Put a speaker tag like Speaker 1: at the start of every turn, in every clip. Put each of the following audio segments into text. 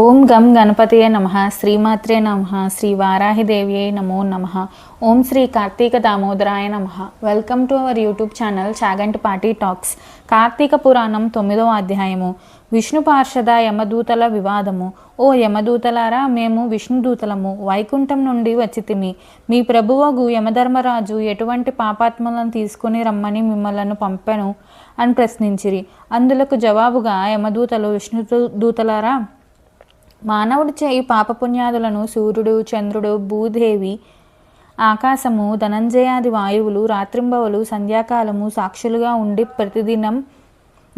Speaker 1: ఓం గం గణపతియే నమ శ్రీమాత్రే నమ శ్రీ వారాహిదేవ్యే నమో నమ ఓం శ్రీ కార్తీక దామోదరాయ నమ. Welcome to our YouTube channel Chaganti party talks Kartika Puranam తొమ్మిదవ అధ్యాయము. విష్ణు పార్షద యమదూతల వివాదము. ఓ యమదూతలారా మేము విష్ణుదూతలము. వైకుంఠం నుండి వచ్చితిమి మీ ప్రభువగు యమధర్మరాజు ఎటువంటి పాపాత్మలను తీసుకుని రమ్మని మిమ్మలను పంపెను అని ప్రశ్నించిరి. అందులకు జవాబుగా యమదూతలు విష్ణు దూతలారా మానవుడి చేయి పాపపుణ్యాదులను సూర్యుడు చంద్రుడు భూదేవి ఆకాశము ధనంజయాది వాయువులు రాత్రింబవలు సంధ్యాకాలము సాక్షులుగా ఉండి ప్రతిదినం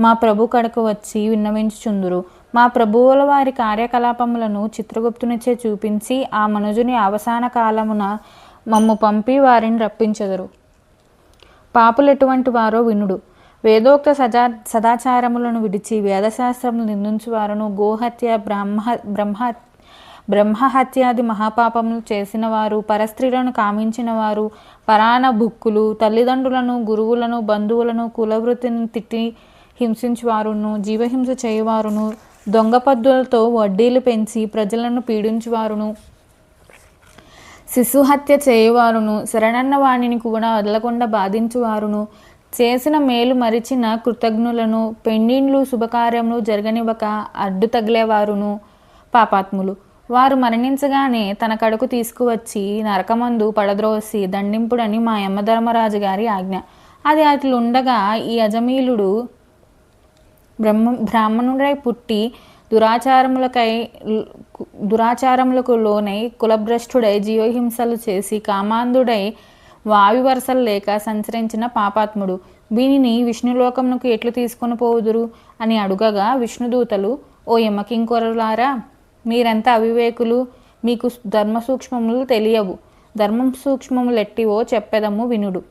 Speaker 1: మా ప్రభు కడకు వచ్చి విన్నవించుచుందురు. మా ప్రభువుల వారి కార్యకలాపములను చిత్రగుప్తునిచే చూపించి ఆ మనుజుని అవసాన కాలమున మమ్ము పంపి వారిని రప్పించెదరు. పాపులు ఎటువంటి వారో వినుడు. వేదోక్త సజా సదాచారములను విడిచి వేదశాస్త్రములు నిందించువారును. గోహత్య బ్రహ్మ బ్రహ్మ బ్రహ్మహత్యాది మహాపాపములు చేసిన వారు పరస్త్రీలను కామించిన వారు పరాణ భుక్కులు తల్లిదండ్రులను గురువులను బంధువులను కులవృత్తిని తిట్టి హింసించువారును జీవహింస చేయవారును దొంగ పద్దులతో వడ్డీలు పెంచి ప్రజలను పీడించువారును శిశుహత్య చేయవారును శరణన్న వాణిని కూడా వదలకుండా బాధించువారును చేసిన మేలు మరిచిన కృతజ్ఞులను పెండిండ్లు శుభకార్యములు జరగనివ్వక అడ్డు తగిలేవారును పాపాత్ములు. వారు మరణించగానే తన కడుకు తీసుకువచ్చి నరకమందు పడద్రోసి దండింపుడని మా యమధర్మరాజు గారి ఆజ్ఞ. అది అట్లుండగా ఈ అజమీలుడు బ్రహ్మ బ్రాహ్మణుడై పుట్టి దురాచారములకై దురాచారములకు లోనై కులభ్రష్టుడై జీవహింసలు చేసి కామాంధుడై వాయు వరసలు లేక సంచరించిన పాపాత్ముడు. వీనిని విష్ణులోకమునకు ఎట్లు తీసుకొని పోవుదురు? అని అడుగగా విష్ణుదూతలు ఓ యమకింకొరలారా మీరెంత అవివేకులు మీకు ధర్మ సూక్ష్మములు తెలియవు. ధర్మం సూక్ష్మములు ఎట్టివో చెప్పెదము వినుడు.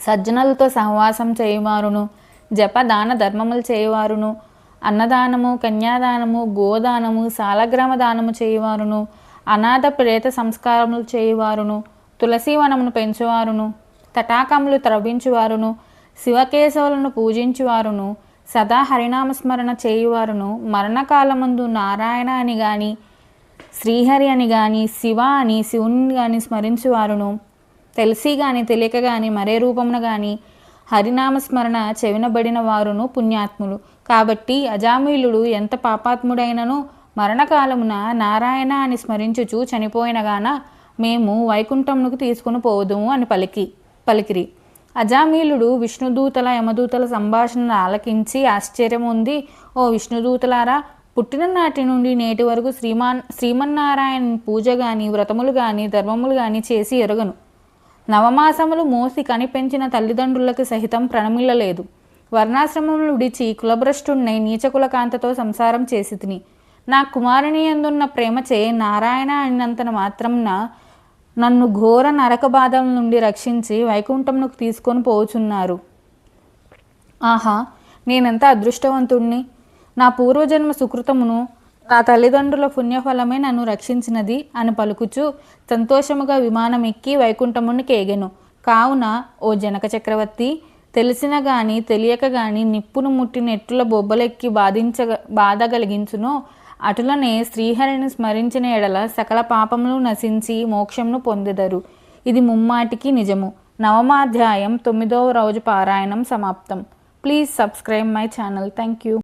Speaker 1: సజ్జనులతో సహవాసం చేయవారును జప దాన ధర్మములు చేయవారును అన్నదానము కన్యాదానము గోదానము సాలగ్రామ దానము చేయవారును అనాథ ప్రేత సంస్కారములు చేయవారును తులసీవనమును పెంచువారును తటాకములు త్రవ్వించువారును శివకేశవులను పూజించువారును సదా హరినామస్మరణ చేయువారును మరణకాలమందు నారాయణ అని గాని శ్రీహరి అని గాని శివ అని శివుని గాని స్మరించువారును. తెలిసి గాని తెలియక గాని మరే రూపమున గాని హరినామస్మరణ చెవినబడిన వారును పుణ్యాత్ములు. కాబట్టి అజామీలుడు ఎంత పాపాత్ముడైనను మరణకాలమున నారాయణ అని స్మరించుచు చనిపోయినగాన మేము వైకుంఠమునకు తీసుకుని పోదుము అని పలికి పలికిరి. అజామీలుడు విష్ణుదూతల యమదూతల సంభాషణను ఆలకించి ఆశ్చర్యం ఉంది. ఓ విష్ణుదూతలారా పుట్టిన నాటి నుండి నేటి వరకు శ్రీమాన్ శ్రీమన్నారాయణ పూజ గాని వ్రతములు గాని ధర్మములు గాని చేసి ఎరగను. నవమాసములు మోసి కనిపెంచిన తల్లిదండ్రులకు సహితం ప్రణమిల్లలేదు. వర్ణాశ్రమములు విడిచి కులభ్రష్టుణ్ణై నీచకులకాంతతో సంసారం చేసి తిని. నా కుమారుని ఎందున్న ప్రేమచే నారాయణ అన్నంతన మాత్రంన నన్ను ఘోర నరక బాధల నుండి రక్షించి వైకుంఠంకు తీసుకొని పోచున్నారు. ఆహా నేనెంత అదృష్టవంతుణ్ణి? నా పూర్వజన్మ సుకృతమును నా తల్లిదండ్రుల పుణ్యఫలమే నన్ను రక్షించినది అని పలుకుచు సంతోషముగా విమానం ఎక్కి వైకుంఠముని కేగెను. కావున ఓ జనక చక్రవర్తి తెలిసిన గాని తెలియక గాని నిప్పును ముట్టి నెట్టుల బొబ్బలెక్కి బాధించ బాధ కలిగించునో అటులనే శ్రీహరిని స్మరించిన ఎడల సకల పాపములు నశించి మోక్షమును పొందెదరు. ఇది ముమ్మాటికి నిజము. నవమాధ్యాయం తొమ్మిదవ రోజు పారాయణం సమాప్తం. Please subscribe my channel thank you